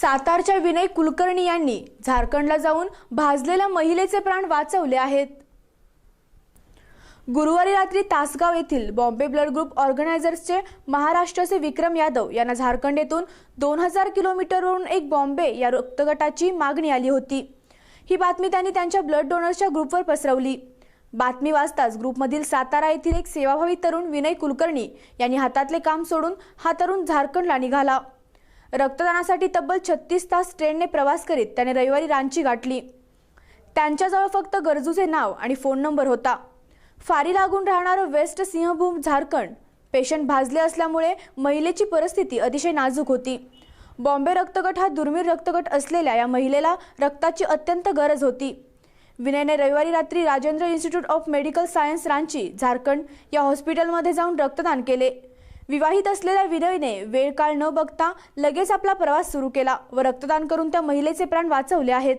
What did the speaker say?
सातारच्या विनय कुलकर्णी यांनी झारखंडला जाऊन भाजलेल्या महिलेचे प्राण वाचवले आहेत. गुरुवारी रात्री तासगाव येथील बॉम्बे ब्लड ग्रुप ऑर्गनायझर्सचे महाराष्ट्राचे विक्रम यादव यांना झारखंड येथून दोन हजार किलोमीटरवरून एक बॉम्बे या रक्तगटाची मागणी आली होती. ही बातमी त्यांनी त्यांच्या ब्लड डोनर्सच्या ग्रुपवर पसरवली. बातमी वाचताच ग्रुपमधील सातारा येथील एक सेवाभावी तरुण विनय कुलकर्णी यांनी हातातले काम सोडून हा तरुण झारखंडला निघाला. रक्तदानासाठी तब्बल छत्तीस तास ट्रेनने प्रवास करीत त्याने रविवारी रांची गाठली. त्यांच्याजवळ फक्त गरजूचे नाव आणि फोन नंबर होता. फारी लागून राहणारं वेस्ट सिंहभूम झारखंड पेशंट भाजले असल्यामुळे महिलेची परिस्थिती अतिशय नाजूक होती. बॉम्बे रक्तगट हा दुर्मिळ रक्तगट असलेल्या या महिलेला रक्ताची अत्यंत गरज होती. विनयने रविवारी रात्री Rajendra institute of medical science Ranchi Jharkhand या हॉस्पिटलमध्ये जाऊन रक्तदान केले. विवाहित असलेल्या विनयने वेळ काळ न बघता लगेच आपला प्रवास सुरू केला व रक्तदान करून त्या महिलेचे प्राण वाचवले आहेत.